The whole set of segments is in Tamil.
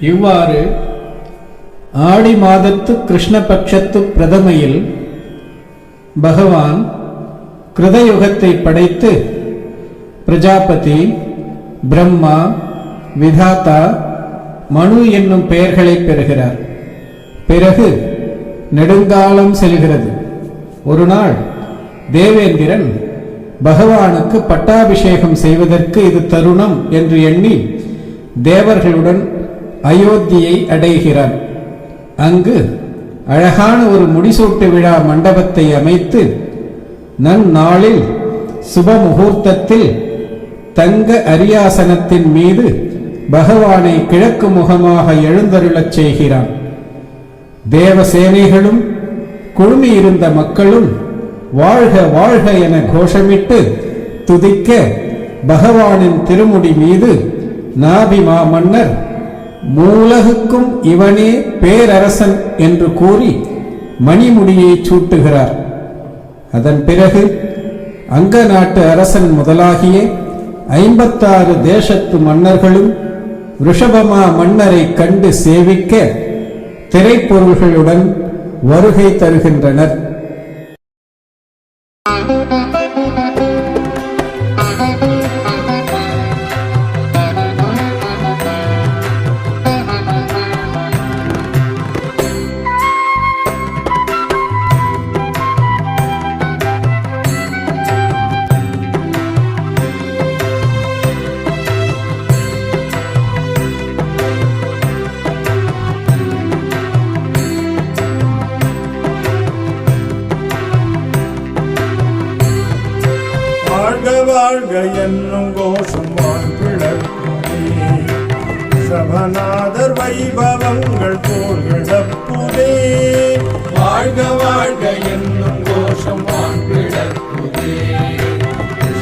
இவ்வாறு ஆடி மாதத்து கிருஷ்ணபட்சத்து பிரதமையில் பகவான் கிருதயுகத்தை படைத்து பிரஜாபதி பிரம்மா விதாதா மனு என்னும் பெயர்களை பெறுகிறார். பிறகு நெடுங்காலம் செல்கிறது. ஒரு நாள் தேவேந்திரன் பகவானுக்கு பட்டாபிஷேகம் செய்வதற்கு இது தருணம் என்று எண்ணி தேவர்களுடன் அயோத்தியை அடைகிறான் அங்கு அழகான ஒரு முடிசூட்டு விழா மண்டபத்தை அமைத்து நன்னாளில் சுப முகூர்த்தத்தில் தங்க அரியாசனத்தின் மீது பகவானை கிழக்கு முகமாக எழுந்தருளச் செய்கிறான். தேவசேனைகளும் குழுமியிருந்த மக்களும் வாழ்க வாழ்க என கோஷமிட்டு துதிக்க பகவானின் திருமுடி மீது நாபிமா மன்னர் மூலகுக்கும் இவனே பேரரசன் என்று கூறி மணிமுடியை சூட்டுகிறார். அதன் பிறகு அங்க நாட்டு அரசன் முதலாகிய ஐம்பத்தாறு தேசத்து மன்னர்களும் ரிஷபமா மன்னரை கண்டு சேவிக்க திரைப்பொருள்களுடன் வருகை தருகின்றனர். வாழ்க என்னும் கோஷம் வாழ்கிழக்குதே சபநாதர் வைபவங்கள் போர்கிழப்புதே வாழ்க வாழ்க என்னும் கோஷம் வான்பிழக்குதே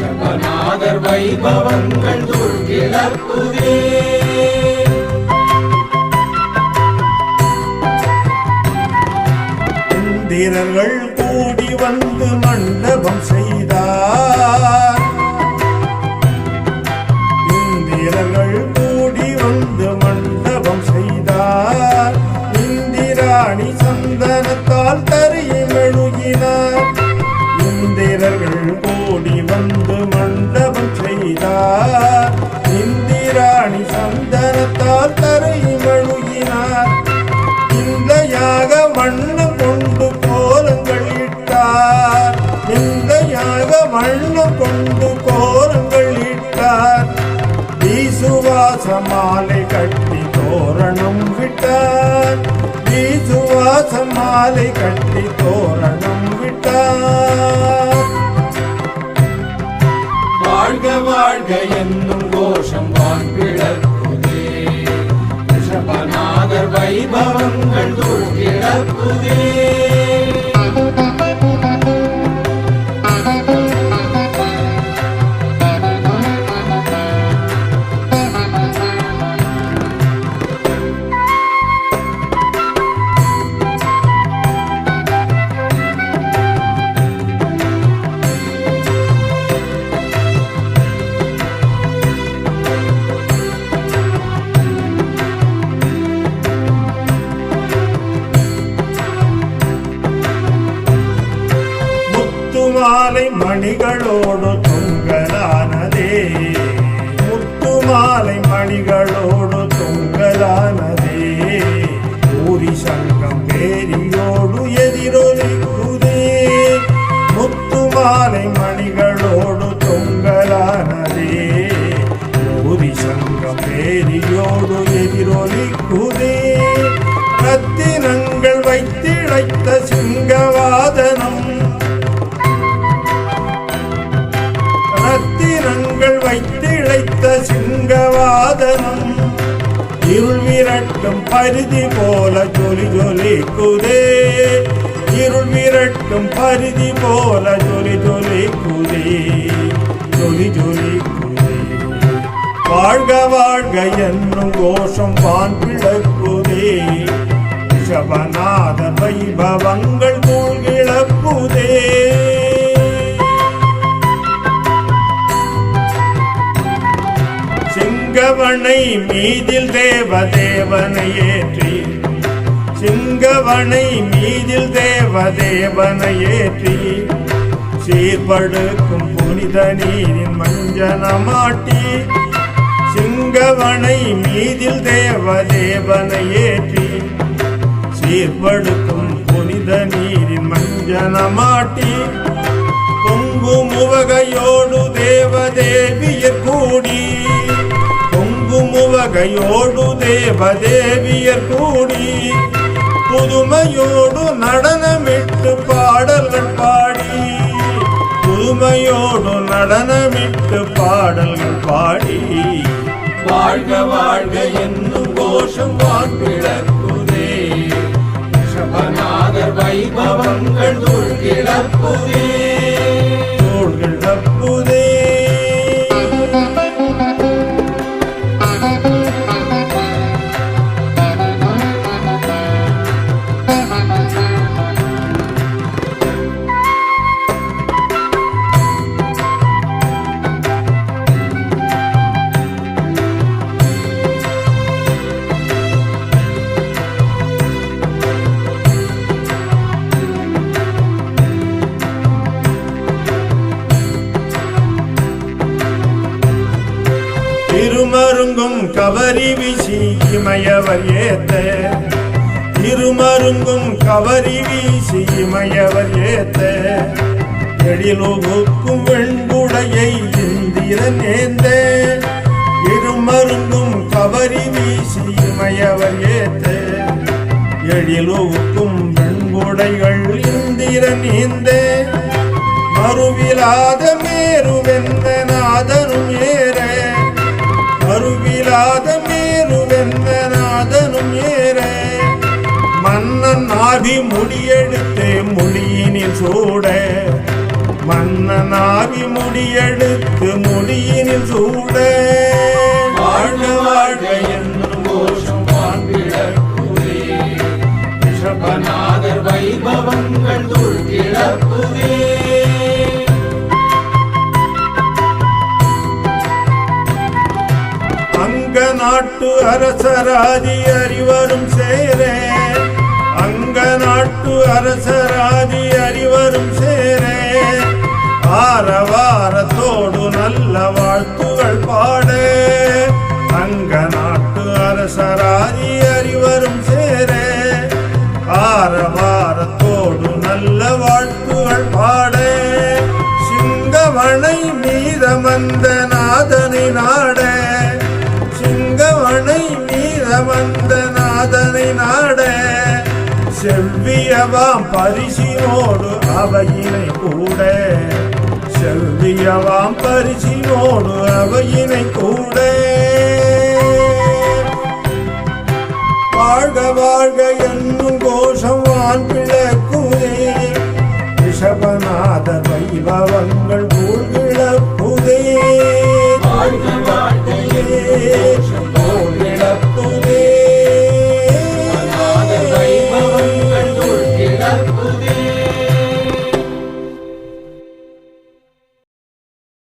சபநாதர் வைபவங்கள் துள்கிழக்குதே இந்திரர்கள் கூடி வந்து மண்டபம் செய் மாலை கட்டி தோரணம் விட்டார். வீசுவாச மாலை கட்டி தோரணம் விட்டார். வாழ்க வாழ்க என்னும் கோஷம் வான்பிழக்குதே ரிஷபநாதர் வைபவங்கள் துள்கிழக்குதே முத்துமாலை மணிகளோடு தொங்கலானதே. முத்துமாலை மணிகளோடு தொங்கலானதே. பூரி சங்கம் பேரியோடு எதிரொலிக்குதே. முத்துமாலை மணிகளோடு தொங்கலானதே. பூரி சங்கம் பேரியோடு எதிரொலிக்குதே. ரத்தினங்கள் வைத்திழைத்த சிங்கம் சிங்கவாதனம். இருள் விரட்டும் பரிதி போல ஜொலி ஜொலிக்குதே இருள் விரட்டும் பருதி போல ஜொலி ஜொலிக்குதே ஜொலி ஜொலிக்குதே வாழ்க வாழ்க என்னும் கோஷம் பான் பிளக்குதே. ரிஷபநாத வைபவங்கள் மூழ்கிழப்புதே சிங்க சிங்கவனை மீதில் தேவ தேவனை ஏற்றி. சிங்கவனை மீதில் தேவ தேவனை ஏற்றி. சீர்படுக்கும் புனித நீரின் மஞ்சனமாட்டி. சிங்கவனை மீதில் தேவ தேவனை ஏற்றி. சீர்படுக்கும் புனித நீரின் மஞ்சனமாட்டி. பொங்குமுவகையோடு தேவ புதுமையோடு தேவதேவியர் கூடி புதுமையோடு நடனமிட்டு பாடல்கள் பாடி. புதுமையோடு நடனமிட்டு பாடல்கள் பாடி. வாழ்க வாழ்க என்னும் கோஷம் வான்பிழக்குதே ரிஷபநாதர் வைபவங்கள் துள்கிழப்புதே தோள்கள் கவரி வீசி இமயவர் ஏத்த. திருமருங்கும் கவரி வீசி இமயவர் ஏத்த. எழிலோகுக்கும் வெண்குடையை இந்திரன் ஏந்த. இருமருங்கும் கவரி வீசி இமயவர் ஏத்த. எழிலோகுக்கும் வெண்குடைகள் இந்திரன் ஏந்த. மறுவிலாத மேருவெந்த நாதனும் மன்னன் முடியெடுத்தே முடியெடுத்து மொழியினில் சூட. மன்னன் ஆவி முடியெடுத்து மொழியினில் சூட. வாழ்க வாழ்க என்னும் கோஷம் ரிஷபநாதர் வைபவங்கள் துள்கிழப்புதே அங்க நாட்டு அரசராதி அறிவரும் சேரே. அங்க நாட்டு அரசராதி அறிவரும் சேரே. ஆரவாரத்தோடு நல்ல வாழ்த்துகள் பாடே. அங்க நாட்டு அரசராதி அறிவரும் சேரே. ஆரவாரத்தோடு நல்ல வாழ்த்துகள் பாட. சிங்கவனை மீதமந்த நாதனை நாட. சிங்கவனை மீதமந்த நாதனை நாட. செவ்வியவாம் பரிசினோடு அவையினை கூட. செவ்வியவாம் பரிசினோடு அவையினை கூட. வாழ்க வாழ்க என்னும் கோஷம் வான் பிளக்குதே ரிஷபநாத வைபவங்கள்